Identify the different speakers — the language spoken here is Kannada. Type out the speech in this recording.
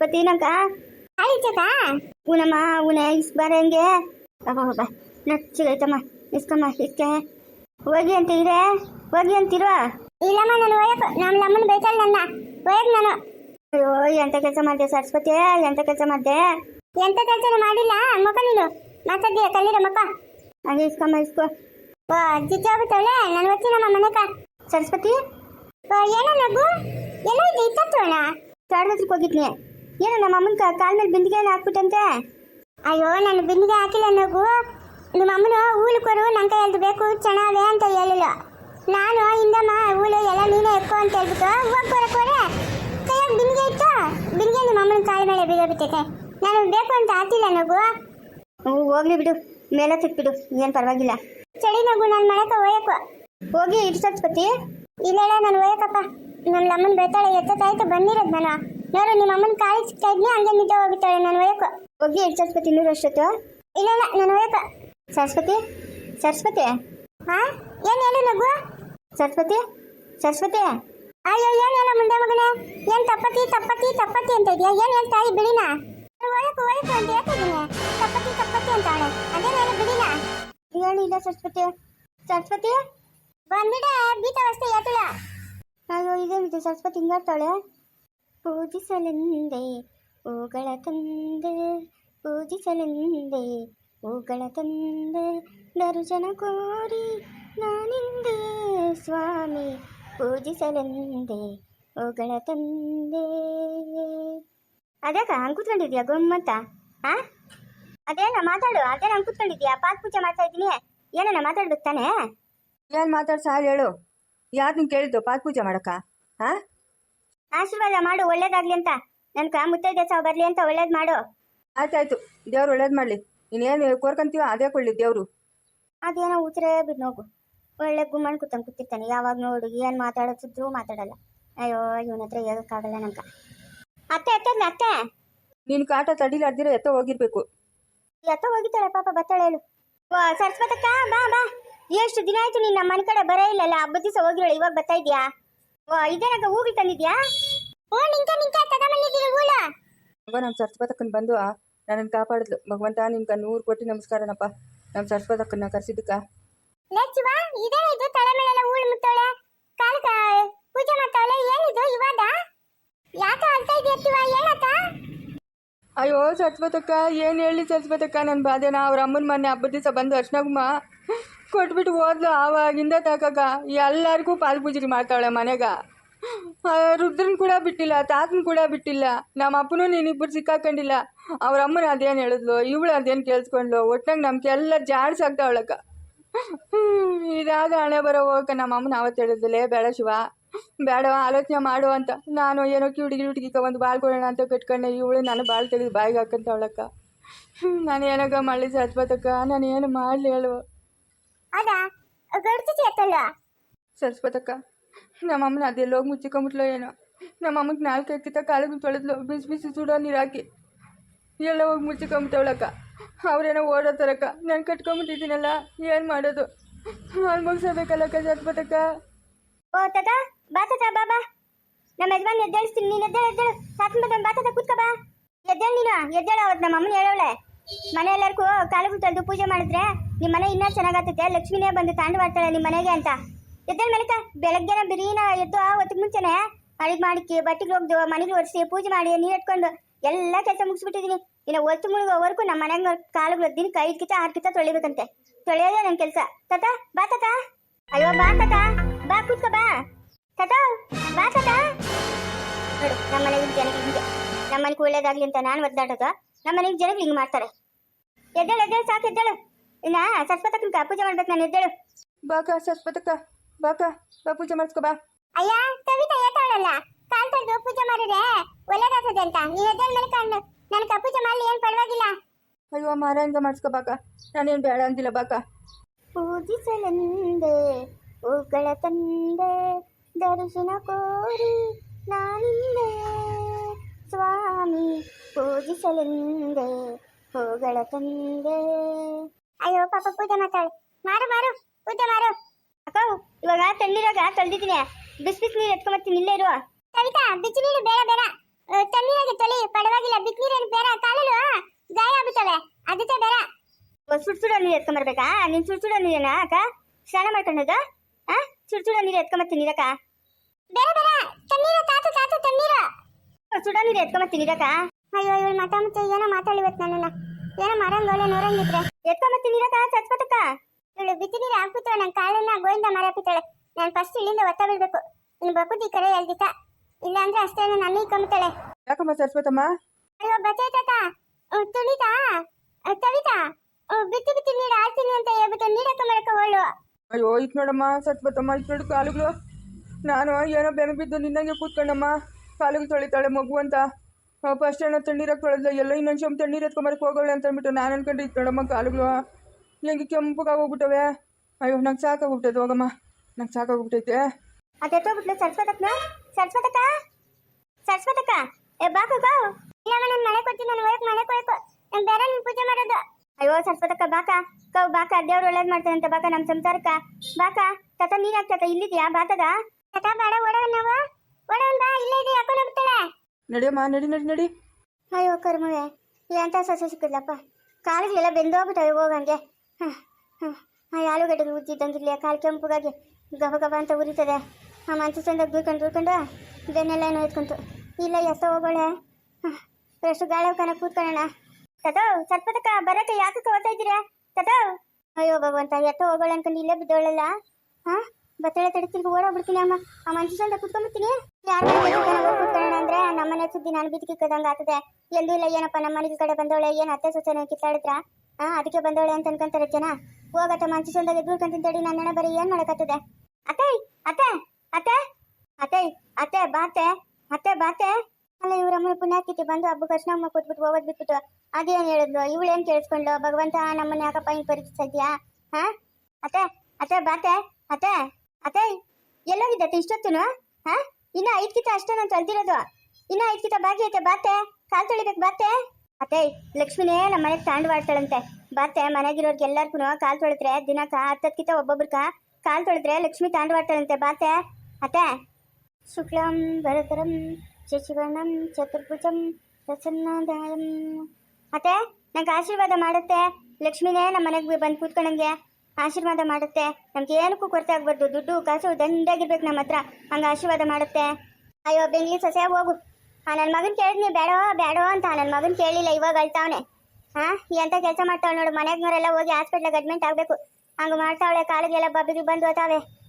Speaker 1: ಪತಿನಕ
Speaker 2: ಆಳಿಚಕ
Speaker 1: ಉನಮ್ಮ ಉನ ಇಸ್ ಬರಂಗೆ ಬಾಬಾ ಬಾಬಾ ನಚ್ಚಿಗೈತಮ್ಮ ಇಸ್ಕಮ್ಮ ಇಸ್ಕೆ. ಹೋಗಿ ಅಂತ ಇರೇ ಹೋಗಿ ಅಂತಿರುವ
Speaker 2: ಇಲ್ಲಮ್ಮ ನಾನು ಹೋಯಕ್ ನಮ್ಮ ನಮ್ಮನ್ನ ಬೇಕಲ್ಲ ನನ್ನ. ಹೋಯಕ್ ನಾನು.
Speaker 1: ಅಯ್ಯೋ ಎಂತ ಕೆಲಸ ಮಾಡ್ದೆ ಸರಸ್ವತಿ? ಎಂತ ಕೆಲಸ ಮಾಡ್ದೆ?
Speaker 2: ಎಂತ ಕೆಲಸ ಮಾಡಿಲ್ಲ. ಮಕ್ಕ ನೀನು? ಮಾತಾಡ್ತೀಯ? ಕಲ್ಲಿರ ಮಕ್ಕ?
Speaker 1: ಹಂಗೆ ಇಸ್ಕಮ್ಮ ಇಸ್ಕೋ.
Speaker 2: ಓ ಅಜ್ಜಿ ಜಾಬತ್ತವಳೆ ನಾನು ನಮ್ಮ ಮನೆಕ
Speaker 1: ಸರಸ್ವತಿ?
Speaker 2: ಏನೋ ನಗು ಎಲ್ಲೋ ಇದೆ ಇತ್ತತ್ತು
Speaker 1: ಅಣ್ಣ ಹೋಗಿದ್ನಿ. ಏನೋ ನಮ್ಮ ಅಮ್ಮನ ಕಾಲ ಮೇಲೆ ಬಿಂದಿಗೆ ಹಾಕ್ಬಿಟ್ಟಂತೆ?
Speaker 2: ಅಯ್ಯೋ ನಾನು ಬಿಂದಿಗೆ ಹಾಕಿಲ್ಲ ನಗು. ನಿಮ್ಮ ಅಮ್ಮನ ಹೂಲು ಕೊರು ನಂಗೆ ಎಲ್ದು ಬೇಕು ಚೆನ್ನಾವೆ ಅಂತ ಹೇಳಿಲ್ಲ ನಾನು ಇಂದಮ್ಮ ಹೂಲು ಎಲ್ಲ ನೀನೇ ಎಕ್ಕೋ ಅಂತ ಹೇಳ್ಬಿಟ್ಟು ಹೂವು ಕೊರೆ ಕೊರೆ ಕೈಯಾಗ ಬಿಂದಿಗೆ ಇತ್ತು? ಬಿಂದಿಗೆ ನಿಮ್ಮ ಅಮ್ಮನ ಕಾಲ ಮೇಲೆ ಬಿಗ ಬಿಟ್ಟೈತೆ. ನಾನು ಬೇಕು ಅಂತ ಹಾಕಿಲ್ಲ ನಗು.
Speaker 1: ಹೋಗ್ಲಿ ಬಿಡು. ಮೇಲೆ ತಿಕ್ಬಿಡು ಏನು ಪರವಾಗಿಲ್ಲ.
Speaker 2: ಚಳಿ ನಗು ನಾನು ಮನೆಕ ಒಯ್ಯಕು
Speaker 1: ಹೋಗಿ ಇರು ಸರಸ್ವತಿ
Speaker 2: ಇಲ್ಲ ನಾನು ಒಯ್ಯಕ್ಕಪ್ಪ ನಮ್ಮ ಅಮ್ಮನ ಬೇತಾಳೆ ಎತ್ತಾಯ್ತು ಬಂದಿರೋದು ನಾನು. ನೋಡು ನಿಮ್ಮ ಅಮ್ಮನ ಕಾಳಿ ಸಿಗ್ತಾ ಇದ್ನಿ? ಹಂಗೆ ನಿದ್ದೆ ಹೋಗ್ತಾಳೆ ನಾನು ಒಯ್ಯಕ್ಕೆ.
Speaker 1: ಹೋಗಿ ಹೇಳಿ, ಸರಸ್ವತಿ ಇನ್ನೂರು ಅಷ್ಟೊತ್ತು
Speaker 2: ಇಲ್ಲ ಇಲ್ಲ, ನಾನು ಒಯ್ಯಕ
Speaker 1: ಸರಸ್ವತಿ ಸರಸ್ವತಿ.
Speaker 2: ಹಾ? ಏನು ಹೇಳು ನಗು
Speaker 1: ಸರಸ್ವತಿ ಸರಸ್ವತಿ.
Speaker 2: ಅಯ್ಯೋ, ಏನು ಹೇಳ ಮುಂದೆ ಮಗನೇ? ಏನು ತಪ್ಪತಿ ತಪ್ಪತಿ ತಪ್ಪತಿ ಅಂತ ಇದೆಯಾ? ಏನು ಹೇಳ್ತಾ ಈ ಬಿಡಿನ ಒಯ್ಯಕ್ಕೆ ಒಳಕು ಅಂತ ಹೇಳ್ತಿದ್ದೀನಿ ತಪ್ಪತಿ ತಪ್ಪತಿ ಅಂತ ಅವಳೆ. ಅದೇನ್ ಹೇಳು ಬಿಡಿನ
Speaker 1: ಇಲ್ಲ ಸರಸ್ವತಿ. ಸರಸ್ವತಿ?
Speaker 2: ಬಂದಿಡೆ ಬೀತ ವಸ್ತು ಹೇಳ್ತಿಲ್ಲ
Speaker 1: ಅಯ್ಯೋ, ಇದೇನಿದೆ? ಸರಸ್ವತಿ ಹಿಂಗಾಡ್ತಾಳೆ ಪೂಜಿಸಲೆಂದೆ ಹೂಗಳ ತಂದೆ ಪೂಜಿಸಲೆಂದೇ ಹೂಗಳ ತಂದೆ ದರ್ಶನ ಕೋರಿ, ನಾನಿಂದೆ ಸ್ವಾಮಿ ಪೂಜಿಸಲೆಂದೆ ಹೂಗಳ ತಂದೆ. ಅದಕ್ಕ ಹಂಗೆ ಕೂತ್ಕೊಂಡಿದ್ಯಾ ಗೊಮ್ಮತ್ತ ಆ? ಅದೇನ, ಮಾತಾಡು, ಅದೇನ ಹಂಗೆ ಕೂತ್ಕೊಂಡಿದ್ಯಾ? ಪಾತ್ ಪೂಜೆ ಮಾಡ್ತಾ ಇದ್ದೀನಿ. ಏನನ್ನ ಮಾತಾಡ್ಬೇಕು ತಾನೇ
Speaker 3: ಏನು ಮಾತಾಡ್ಸ ಹೇಳು. ಯಾರು ನೀನು ಕೇಳಿದ್ದು ಪಾತ್ ಪೂಜೆ ಮಾಡಕ್ಕ? ಹಾ
Speaker 1: ಆಶೀರ್ವಾದ ಮಾಡು ಒಳ್ಳೇದಾಗ್ಲಿ ಅಂತ. ನನ್ ಮುತ್ತೈದೆ ಸಾವು ಬರ್ಲಿ ಅಂತ ಒಳ್ಳೇದ್ ಮಾಡು.
Speaker 3: ಆಯ್ತಾಯ್ತು ದೇವ್ರು ಒಳ್ಳೇದು ಮಾಡಲಿ. ಇನ್ನೇನು ಕೋರ್ಕಂತೀವ ಅದೇ ಕೊಡ್ಲಿ ದೇವ್ರು.
Speaker 1: ಅದೇನೋ ಉಸಿರೇ ಬಿದ್ದು ನೋಗು ಒಳ್ಳೆ ಗುಮ್ಮನ್ ಕೂತಂಗ್ ಕೂತಿರ್ತಾನೆ. ಯಾವಾಗ ನೋಡು ಏನ್ ಮಾತಾಡೋದಿದ್ರು ಮಾತಾಡಲ್ಲ. ಅಯ್ಯೋ ಇವನ ಹತ್ರ ಹೇಳೋಕ್ಕಾಗಲ್ಲ ನಂಕ ಅತ್ತೆ ಅತ್ತೆ ಅತ್ತೆ
Speaker 3: ನಿನ್ ಕಾಟ ತಡಿಲಾರ್ದಿರ ಎತ್ತ ಹೋಗಿರ್ಬೇಕು.
Speaker 1: ಎತ್ತ ಹೋಗಿದ್ದಾಳೆ ಪಾಪ ಬತ್ತಾಳೆ ಹೇಳು. ಸರಸ್ವತಕ್ಕ ಬಾ ಬಾ. ಎಷ್ಟು ದಿನ ಆಯ್ತು ನೀನ್ ನಮ್ಮ ಮನೆ ಕಡೆ ಬರೇ ಇಲ್ಲಲ್ಲ? ಹಬ್ಬದ ದಿವಸ ಹೋಗಿರೋಳು ಇವಾಗ ಬರ್ತಾ ಇದ್ಯಾ? ಇದೇನಾಗ ಹೂಗಳು ತಂದಿದ್ಯಾ?
Speaker 2: ಓ ನಿಂಕ ನಿಂಕ ತಗೊಂಬಂದಿದ್ದೀರಿ ಹೂಳ
Speaker 3: ಮಗ ನಮ್ಮ ಸರಸ್ವತಕ್ಕನ್ ಬಂದು ನನ್ನನ್ನು ಕಾಪಾಡಿದ್ಲು. ಭಗವಂತ ನಿನ್ಗೆ ನೂರು ಕೋಟಿ ನಮಸ್ಕಾರನಪ್ಪ. ನಮ್ಮ ಸರಸ್ವತಕ್ಕನ್ನ ಕರೆಸಿದ್ದಕ್ಕ.
Speaker 2: ಲೆಚ್ಚುವ ಇದೇ ಇದು ತಲೆ ಮೇಲೆಲ್ಲ ಹೂಳು ಮುತ್ತವಳೆ ಕಾಲಕ ಪೂಜೆ ಮಾಡ್ತಾವಳೆ ಏನಿದು ಇವಾಗ ಯಾಕ ಅಳ್ತಾ ಇದೆಯತ್ತಿವ ಏನಕ್ಕ
Speaker 3: ಅಯ್ಯೋ ಸರಸ್ವತಕ್ಕ ಏನು ಹೇಳಿ ಸರಸ್ವತಕ್ಕ ನನ್ನ ಬಾಧೆನ? ಅವ್ರ ಅಮ್ಮನ ಮೊನ್ನೆ ಹಬ್ಬದ ದಿವಸ ಬಂದು ಅರ್ಶನಗುಮ್ಮ ಕೊಟ್ಬಿಟ್ಟು ಹೋದ್ಲು ಆವಾಗಿಂದ ತಾಕಕ್ಕ ಎಲ್ಲರಿಗೂ ಪಾಲ್ ಪೂಜರಿ ಮಾಡ್ತಾಳೆ ಮನೆಗ. ರುದ್ರನ್ ಕೂಡ ಬಿಟ್ಟಿಲ್ಲ, ತಾತನ್ ಕೂಡ ಬಿಟ್ಟಿಲ್ಲ, ನಮ್ಮ ಅಪ್ಪನೂ ನೀನಿಬ್ರು ಸಿಕ್ಕಾಕೊಂಡಿಲ್ಲ. ಅವ್ರ ಅಮ್ಮನ ಅದೇನು ಹೇಳಿದ್ಲು, ಇವಳು ಅದೇನು ಕೇಳಿಸ್ಕೊಂಡ್ಲು ಒಟ್ಟಾಗ ನಮ್ಗೆಲ್ಲ ಜಾಡ್ಸಾಗ್ತಾವಳಕ್ಕ ಇದಾದ ಹಣೆ ಬರೋ ಹೋಗಕ್ಕ ನಮ್ಮ ಅಮ್ಮನ ಅವತ್ತು ಹೇಳಿದ್ಲೇ ಬೇಡ ಶಿವ, ಬೇಡ, ಆಲೋಚನೆ ಮಾಡು ಅಂತ. ನಾನು ಏನೋ ಕಿವಿಡಿಗೆ ಹುಡುಗಿಕ ಒಂದು ಬಾಳ್ ಕೊಡೋಣ ಅಂತ ಕಟ್ಕೊಂಡೆ, ಇವಳು ನಾನು ಬಾಳ್ ತೆಗೆದು ಬಾಯಿಗೆ ಹಾಕಂತ ಅವಳಕ್ಕ. ನಾನು ಏನಾಗ ಮಾಡಲಿ ಸತ್ಪತಕ್ಕ ನಾನು ಏನು ಮಾಡಲಿ ಹೇಳು.
Speaker 2: ಅದ ಗಡ್ತಿಸಿ ಎತ್ತಲ್ಲ
Speaker 3: ಸರಸ್ವತಕ್ಕ ನಮ್ಮ ಅಮ್ಮನ ಅದೆಲ್ಲೋಗಿ ಮುಚ್ಚಿಕೊಂಬಿಟ್ಲೋ ಏನೋ. ನಮ್ಮ ಅಮ್ಮಗೆ ನಾಲ್ಕು ಕಿತ್ತ ಕಾಲಿಗೆ ತೊಳೆದ್ಲು. ಬಿಸಿ ಬಿಸಿ ಸುಡೋ ನೀರು ಹಾಕಿ. ಎಲ್ಲ ಹೋಗಿ ಮುಚ್ಚಿಕೊಂಬಿಟ್ಟವಳಕ್ಕ. ಅವ್ರೇನೋ ಓಡೋತಾರಕ್ಕ ನಾನು ಕಟ್ಕೊಂಬಿಟ್ಟಿದ್ದೀನಲ್ಲ. ಏನು ಮಾಡೋದು? ಅಲ್ಲಿ ಮುಗಿಸಬೇಕಲ್ಲಕ್ಕ ಸರಸ್ವತಕ್ಕ
Speaker 1: ಓ ತಾತ ಬಾ ತಾತ ಬಾ ಬಾ. ನಮ್ಮ ಯಜಮಾನ್ ಎದ್ದೇಳಿಸ್ತೀನಿ. ನೀನು ಎದ್ದೇಳು ಎದ್ದೇಳು. ಸಾಕು ಬಂದ ಬಾ ತಾತ ಕೂತ್ಕ ಬಾ. ಎದ್ದೇಳು ನೀನು. ಎದ್ದೇಳು ಅವತ್ತು ನಮ್ಮ ಅಮ್ಮನ ಹೇಳವಳೆ. ಮನೆ ಎಲ್ಲರಿಗೂ ಕಾಲು ತೊಳೆದು ಪೂಜೆ ಮಾಡಿದ್ರೆ ನಿಮ್ಮ ಮನೆ ಇನ್ನೂ ಚೆನ್ನಾಗತ್ತೈತೆ ಲಕ್ಷ್ಮಿನೇ ಬಂದು ತಾಂಡು ಮಾಡ್ತಾಳೆ ನಿಮ್ಮ ಮನೆಗೆ ಅಂತ. ಎದ್ದೇಳಿ ಮೇಲಕ ಬೆಳಗ್ಗೆನ ಬಿರಿನ ಎದ್ದು ಹೊತ್ತಿಗೆ ಮುಂಚೆನೆ ಅಡಿಗೆ ಮಾಡಿಕ್ಕಿ, ಬಟ್ಟೆಗೆ ಹೋಗ್ದು, ಮನೆಗೆ ಒರೆಸಿ, ಪೂಜೆ ಮಾಡಿ, ನೀರು ಇಟ್ಕೊಂಡು ಎಲ್ಲ ಕೆಲಸ ಮುಗಿಸ್ಬಿಟ್ಟಿದ್ದೀನಿ ಇನ್ನು ಒತ್ತು ಮುಳುಗೋವರೆಗೂ ನಮ್ಮ ಮನೆಗೆ ಕಾಲುಗಳು ದಿನಕ್ಕೆ ಐದು ಕಿತ ಆರು ಕಿತ ತೊಳಿಬೇಕಂತೆ. ತೊಳೆಯೋದೇ ನನ್ನ ಕೆಲಸ. ತಾತ, ಬಾ ತಾತ. ಅಯ್ಯೋ, ಬಾ ತಾತ. ಬಾ, ಕೂತ್ಕೋ, ಬಾ. ತಾತ ಬಾ ತಾತ. ನೋಡು, ನಮ್ಮ ಮನೆಗೆ ಜನಕ್ಕೆ ಹಿಂಗೆ. ನಮ್ಮ ಮನೆಗೆ ಒಳ್ಳೇದಾಗ್ಲಿ ಅಂತ ನಾನು ಒದ್ದಾಡೋದು. ನಮ್ಮ ಮನೆಗೆ ಜನಗಳು ಹಿಂಗೆ ಮಾಡ್ತಾರೆ. ಎದ್ದೇಳು ಎದ್ದೇಳು, ಸಾಕು, ಎದ್ದೇಳು. ಇನ್ನ ಸರಸ್ವತಕ್ಕನ ಪೂಜೆ ಮಾಡ್ಬೇಕು ನಾನು ಎದ್ದೇಳು
Speaker 3: ಬಾಕ ಸರಸ್ವತಕ್ಕ. ಬಾಕ ಬಾ ಪೂಜೆ ಮಾಡಿಸ್ಕೊ ಬಾ.
Speaker 2: ಅಯ್ಯ ಕವಿತಾ ಏತಾಳಲ್ಲ ಕಾಲ್ ತಂದು ಪೂಜೆ ಮಾಡಿದ್ರೆ ಒಳ್ಳೇದಾಗ್ತದೆ ಅಂತ. ನೀ ಎದ್ದೇಳ ಮೇಲೆ ಕಾಣು ನನಗೆ ಪೂಜೆ ಮಾಡಲಿ ಏನ್ ಪರವಾಗಿಲ್ಲ.
Speaker 3: ಅಯ್ಯೋ ಮಾರಾಯಂಗ ಮಾಡಿಸ್ಕೊ ಬಾಕ ನಾನೇನು ಬೇಡ ಅಂದಿಲ್ಲ ಬಾಕ
Speaker 1: ಪೂಜಿಸಲೆಂದೆ ಹೂಗಳ ತಂದೆ ದರ್ಶನ ಕೋರಿ ನಾನಿಂದೆ. ಸ್ವಾಮಿ ಪೂಜಿಸಲೆಂದೆ ಹೂಗಳ ತಂದೆ.
Speaker 2: ಅಯ್ಯೋ ಪಾಪ ಪೂಜೆ ಮಾಡ್ತಾಳೆ ಮಾರು ಮಾರು ಪೂಜೆ ಮಾರು.
Speaker 1: ಅಕ್ಕ ಇವಾಗ ತಣ್ಣೀರಾಗ ತೊಳ್ದಿದ್ದೀನಿ ಬಿಸಿ ಬಿಸಿ ನೀರು ಎತ್ಕೊಂಬರ್ತೀನಿ ಇಲ್ಲೇ ಇರುವ
Speaker 2: ಕವಿತಾ ಬಿಸಿ ನೀರು ಬೇಡ ಬೇಡ. ತಣ್ಣೀರಾಗೆ ತೊಳಿ ಪಡವಾಗಿಲ್ಲ ಬಿಸಿ ನೀರು ಏನು ಬೇಡ. ಕಾಲಲು ಗಾಯ ಆಗುತ್ತವೆ ಅದಕ್ಕೆ ಬೇರೆ
Speaker 1: ಸುಡ್ ಸುಡೋ ನೀರು ಎತ್ಕೊಂಬರ್ಬೇಕಾ ನೀನು ಸುಡ್ ಸುಡೋ ನೀರೇನಾ ಅಕ್ಕ? ಸ್ನಾನ ಮಾಡ್ಕೊಂಡಾಗ ಆ? ಸುಡ್ ಸುಡೋ ನೀರು ಎತ್ಕೊಂಬತ್ತೀನಿ ಇರಕ್ಕ.
Speaker 2: ಬೇರೆ ಬೇಡ. ತಣ್ಣೀರು ತಾತು ತಾತು ತಣ್ಣೀರು
Speaker 1: ಸುಡೋ ನೀರು ಎತ್ಕೊಂಬತ್ತೀನಿ ಇರಕ್ಕ.
Speaker 2: ಅಯ್ಯೋ ಇವಳು ಮಾತಾಡ್ಬಿಟ್ಟು ಏನೋ ಮಾತಾಡಿ ಇವತ್ತು ನನ್ನನ್ನ. ಏನೋ ಮರಂಗೋಲೆ ನೋರಂಗಿದ್ರೆ
Speaker 1: ಎತ್ಕೊಂಬತ್ತೀನಿ ಇರಕ್ಕ ಚಚ್ಪತಕ್ಕ
Speaker 2: ಇವಳು ಬಿತ್ತಿ ನೀರು ಹಾಕ್ಬಿಟ್ಟು ನನ್ನ ಕಾಳನ್ನ ಗೋಯಿಂದ ಮರಪಿತ್ತಾಳೆ ನಾನು ಫಸ್ಟ್ ಇಲ್ಲಿಂದ ಒತ್ತ ಬಿಡ್ಬೇಕು. ಇನ್ನು ಬಕುತಿ ಕರೆ ಎಲ್ದಿತ ಇಲ್ಲ ಅಂದ್ರೆ ಅಷ್ಟೇ ನನ್ನ ಇಕ್ಕೊಂಬಿಟ್ಟಾಳೆ.
Speaker 3: ಯಾಕಮ್ಮ ಸರಸ್ವತಮ್ಮ
Speaker 2: ಅಯ್ಯೋ ಬಚಾಯ್ತಾತ ತುಳಿತಾ? ತವಿತಾ ಬಿತ್ತಿ ಬಿತ್ತಿ ನೀರು ಹಾಕ್ತೀನಿ ಅಂತ ಹೇಳ್ಬಿಟ್ಟು ನೀರಕ್ಕ ಮರಕ ಹೋಳು.
Speaker 3: ಅಯ್ಯೋ ಇತ್ ನೋಡಮ್ಮ ಸತ್ವತಮ್ಮ ಇತ್ ನೋಡು ಕಾಲುಗಳು. ನಾನು ಏನೋ ಬೆನ ಬಿದ್ದು ನಿನ್ನಂಗೆ ಕೂತ್ಕೊಂಡಮ್ಮ. ಕಾಲುಗಳು ತೊಳಿತಾಳೆ ಮಗು ಅಂತ. ಫಸ್ಟ್ ಏನೋ ತಣ್ಣೀರಾಗ ತೊಳೆದ್ಲ ಎಲ್ಲ ಇನ್ನೊಂದು ಚಮ್ ತಣ್ಣೀರು ಎತ್ಕೊಂಬರಕ್ಕೆ ಹೋಗೋಳೆ ಅಂತ ಅಂದ್ಬಿಟ್ಟು ನಾನು ಅನ್ಕೊಂಡೆ ಇತ್ತು ನೋಡಮ್ಮ ಕಾಲುಗಳು ಹೆಂಗೆ ಕೆಂಪಗಾಗೋಗ್ಬಿಟ್ಟವೆ ಅಯ್ಯೋ, ನಂಗೆ ಸಾಕಾಗೋಗ್ಬಿಟ್ಟೈತೆ ಹೋಗಮ್ಮ. ನಂಗೆ ಸಾಕಾಗೋಗ್ಬಿಟ್ಟೈತೆ
Speaker 1: ಅದೆತ್ತೋಗ್ಬಿಟ್ಲು ಸರಸ್ವತಕ್ಕನ ಸರಸ್ವತಕ್ಕ. ಸರಸ್ವತಕ್ಕ? ಏ, ಬಾ
Speaker 2: ಇಲ್ಲ ನಾನು ಮನೆ ಕೊಡ್ತೀನಿ, ನಾನು ಹೋಗಕ್ಕೆ ಮನೆ ಕೊಡಕ್ಕೆ ನಾನು ಬೇರೆ ನಿಮ್ಮ ಪೂಜೆ ಮಾಡೋದು.
Speaker 1: ಅಯ್ಯೋ, ಸರಸ್ವತಕ್ಕ, ಬಾಕ. ಕವ್ ಬಾಕ, ದೇವ್ರು ಒಳ್ಳೇದು ಮಾಡ್ತಾನಂತ ಬಾಕ ನಮ್ಮ ಸಂಸಾರಕ್ಕ. ಬಾಕ. ತತ ನೀನಾಗ್ತತ ಇಲ್ಲಿದ್ಯಾ? ಬಾತದ?
Speaker 2: ತತ, ಬೇಡ
Speaker 3: ನಡಿಯಮ್ಮ ನಡಿ ನಡಿ ನಡಿ.
Speaker 1: ಅಯ್ಯೋ, ಕರ್ಮವೇ, ಎಂತ ಸೊಸೆ ಸಿಕ್ಕಿದ್ಲಪ್ಪ? ಕಾಲಿಗೆಲ್ಲ ಬೆಂದೋಗ್ಬಿಟ್ಟವೆ ಹೋಗಂಗೆ ಹಾಂ ಹಾಂ, ಆ ಆಲೂಗಡ್ಡೆಗೆ ಉದ್ದಿದ್ದಂಗಿಲ್ಲ ಕಾಲು ಕೆಂಪುಗಾಗಿ ಗಬ ಗಬ ಅಂತ ಉರಿತದೆ. ಆ ಮಂಚು ಚಂದ ದೂರ್ಕೊಂಡು ಉಳ್ಕೊಂಡು ಬೆನ್ನೆಲ್ಲ ಏನೋ ಎತ್ಕೊಂತು. ಇಲ್ಲ ಎಸ್ತ ಹೋಗೋಳೆ ಎಷ್ಟು ಗಾಳಿ ಕಣ ಕೂತ್ಕೊಳ್ಳೋಣ. ತಟೋ ಸರ್ಪತಕ್ಕ ಬರಕ್ಕೆ ಯಾಕೆ ಓದ್ತಾ ಇದ್ದೀರಾ? ತಟೋ ಅಯ್ಯೋ ಭಗವಂತ, ಎತ್ತ ಹೋಗೋಳೆ ಅನ್ಕೊಂಡು ಇಲ್ಲೇ ಬಿದ್ದೋಳಲ್ಲ ಹಾಂ? ಬತ್ತಳೆ ತಡಿತೀನಿ ಓಡೋಗ್ಬಿಡ್ತೀನಿ ಅಮ್ಮ. ಆ ಮನುಷ್ಯ ಕುತ್ಕೊಂಡ್ಬಿಡ್ತೀನಿ. ಯಾರು ಅಂದ್ರೆ ನಮ್ಮನೆ ಸುದ್ದಿ ನಾನು ಬಿದ್ದಿ ಕಿಕ್ಕದಂಗ ಆಗ್ತದೆ. ಎಲ್ಲೂ ಇಲ್ಲ, ಏನಪ್ಪ ನಮ್ಮ ಮನೆಗೆ ಕಡೆ ಬಂದವಳೆ, ಏನು ಅತ್ತೆ ಸೊಸೆನ ಕಿತ್ತಾಡಿದ್ರ? ಹಾ ಅದಕ್ಕೆ ಬಂದವಳೆ ಅಂತ ಅನ್ಕೊಂತಾರೆ ಜನ. ಹೋಗತ್ತ ಮಂಚ ಚಂದಾಗ ಎದ್ಬಿಡ್ಕೊಂತೀನಿ ತಡಿ ನನ್ನ ಹಣ ಬರೀ ಏನ್ ಮಾಡಕತ್ತದೆ ಅತ್ತೆ ಅತ್ತೆ ಅತ್ತೆ ಅತ್ತೆ ಅತ್ತೆ, ಬಾತೆ ಅತ್ತೆ, ಬಾತೆ. ಅಲ್ಲ ಇವ್ರಮ್ಮ ಪುಣ್ಯಾಕಿತಿ ಬಂದು ಹಬ್ಬಕ್ಕೆ ಅರ್ಶನಮ್ಮ ಕೊಟ್ಬಿಟ್ಟು ಹೋಗೋದ್ ಬಿಟ್ಬಿಟ್ಟು ಅದೇನ್ ಹೇಳಿದ್ಲು? ಇವಳು ಏನ್ ಕೇಳಿಸ್ಕೊಂಡ್ಲು ಭಗವಂತ ನಮ್ಮನ್ನ ಯಾಕಪ್ಪ ಹಿಂಗ್ ಪರೀಕ್ಷಿಸ್ತಾ ಇದ್ಯಾ ಹಾ ಅತ್ತೆ ಅತ್ತೆ, ಬಾತೆ, ಅತ್ತೆ. ಅತ್ತೆ, ಎಲ್ಲೋಗಿದ್ದೆ ಇಷ್ಟೊತ್ತುನು? ಹಾ? ಇನ್ನ ಐದ್ ಕಿತ ಅಷ್ಟೇ ನಾನು ತೊಳ್ದಿರೋದು ಇನ್ನ ಐದ್ ಕಿತ ಬಾಕಿ ಐತೆ ಬಾತೆ ಕಾಲ್ ತೊಳಿಬೇಕು ಬಾತೆ ಅತ್ತೆ, ಲಕ್ಷ್ಮಿನೇ ನಮ್ಮ ಮನೆಗೆ ತಾಂಡವಾಡ್ತಾಳಂತೆ ಬಾತೆ ಮನೆಗಿರೋರ್ಗೆ ಎಲ್ಲಾರ್ಗು ಕಾಲ್ ತೊಳೆದ್ರೆ ದಿನಕ್ಕ ಹತ್ತತ್ತು ಕಿತ ಒಬ್ಬೊಬ್ರಕ ಕಾಲ್ ತೊಳೆದ್ರೆ ಲಕ್ಷ್ಮಿ ತಾಂಡವಾಡ್ತಾಳಂತೆ ಬಾತೆ ಅತ್ತೆ, ಶುಕ್ಲಂ, ಭರತರಂ, ಶಶಿವರ್ಣಂ, ಚತುರ್ಭುಜಂ, ಪ್ರಸನ್ನದಾಯಂ. ಅತ್ತೆ, ನಂಗೆ ಆಶೀರ್ವಾದ ಮಾಡುತ್ತೆ. ಲಕ್ಷ್ಮಿನೇ ನಮ್ಮ ಮನೆಗೆ ಬಂದು ಕೂತ್ಕೊಂಡಂಗೆ. ಆಶೀರ್ವಾದ ಮಾಡುತ್ತೆ. ನಮ್ಗೆ ಏನಕ್ಕೂ ಕೊರತೆ ಆಗ್ಬಾರ್ದು. ದುಡ್ಡು, ಕಾಸು ದಂಡಾಗಿರ್ಬೇಕು ನಮ್ಮ ಹತ್ರ. ಹಂಗ ಆಶೀರ್ವಾದ ಮಾಡುತ್ತೆ. ಅಯ್ಯೋ, ಬೆಂಗ್ಳೂರು ಸೊಸೆ, ಹೋಗು. ಆ ನನ್ನ ಮಗನ್ ಕೇಳಿದ್ನಿ ಬೇಡೋ ಬೇಡೋ ಅಂತ. ನನ್ನ ಮಗನ್ ಕೇಳಿಲ್ಲ, ಇವಾಗ ಅಳ್ತಾವನೆ. ಹಾ ಎಂತ ಕೆಲಸ ಮಾಡ್ತಾವ್ ನೋಡು. ಮನೆಗ್ನವರೆಲ್ಲ ಹೋಗಿ ಹಾಸ್ಪಿಟ್ಲಿಗೆ ಅಡ್ಮಿಂಟ್ ಆಗ್ಬೇಕು. ಹಂಗ ಮಾಡ್ತಾವಳೆ, ಕಾಲಿಗೆಲ್ಲ ಬಬ್ಬಿಗೆ ಬಂದು ಹೋತಾವೆ.